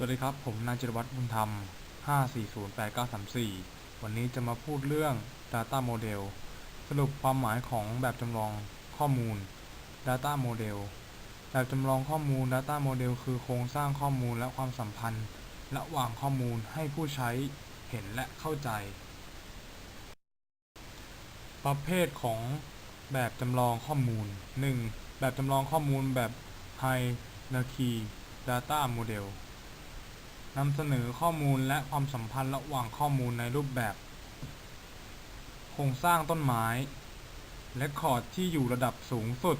สวัสดีครับ ผมนายจิรวัตรบุญธรรม 5408934 วันนี้จะมาพูดเรื่อง Data Model สรุปความหมายของแบบจำลองข้อมูล Data Model แบบจำลองข้อมูล Data Model คือโครงสร้างข้อมูลและความสัมพันธ์ ระหว่างข้อมูลให้ผู้ใช้เห็นและเข้าใจ ประเภทของแบบจำลองข้อมูล 1. แบบจำลองข้อมูลแบบ Hierarchy Data Model นำเสนอข้อมูลและความสัมพันธ์ระหว่างข้อมูลในรูปแบบ โครงสร้างต้นไม้เรคคอร์ดที่อยู่ระดับสูงสุด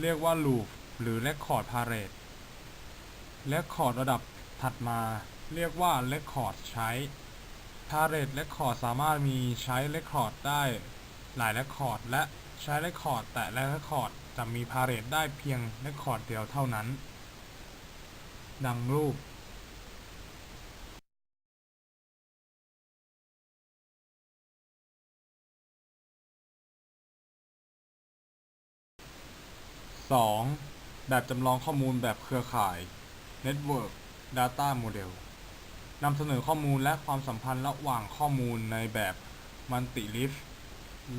เรียกว่า loop หรือ record parade เรคคอร์ดระดับถัดมาเรียกว่า record ใช้ parade record สามารถมีใช้ record ได้หลาย record และใช้ record แต่ละ record จะมี parade ได้เพียง record เดียวเท่านั้น ดังรูป 2. แบบจำลองข้อมูลแบบเครือข่าย Network Data Model นำเสนอข้อมูลและความสัมพันธ์ระหว่างข้อมูลในแบบ Multi-Leaf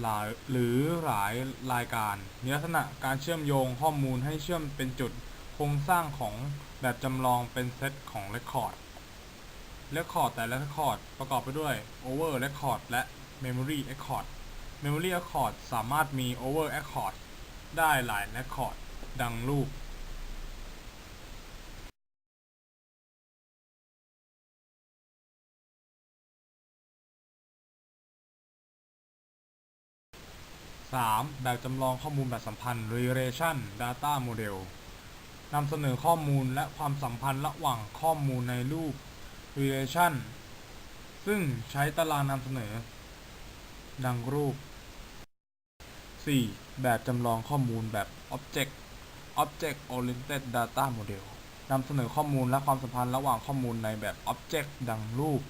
หหรือหลายรายการ มีลักษณะการเชื่อมโยงข้อมูลให้เชื่อมเป็นจุดโครงสร้างของแบบจำลองเป็นเซตของ Record Record แต่ละ Record ประกอบไปด้วย Over Record และ Memory Record Memory Record สามารถมี Over Record ได้หลาย Record ดังรูป 3. แบบจำลองข้อมูลแบบสัมพันธ์ Relation Data Model นำเสนอข้อมูลและความสัมพันธ์ระหว่างข้อมูลในรูป Relation ซึ่งใช้ตารางนำเสนอ ดังรูป 4. แบบจำลองข้อมูลแบบ Object Object Oriented Data Model นำเสนอข้อมูลและความสัมพันธ์ระหว่างข้อมูลในแบบ Object ดังรูป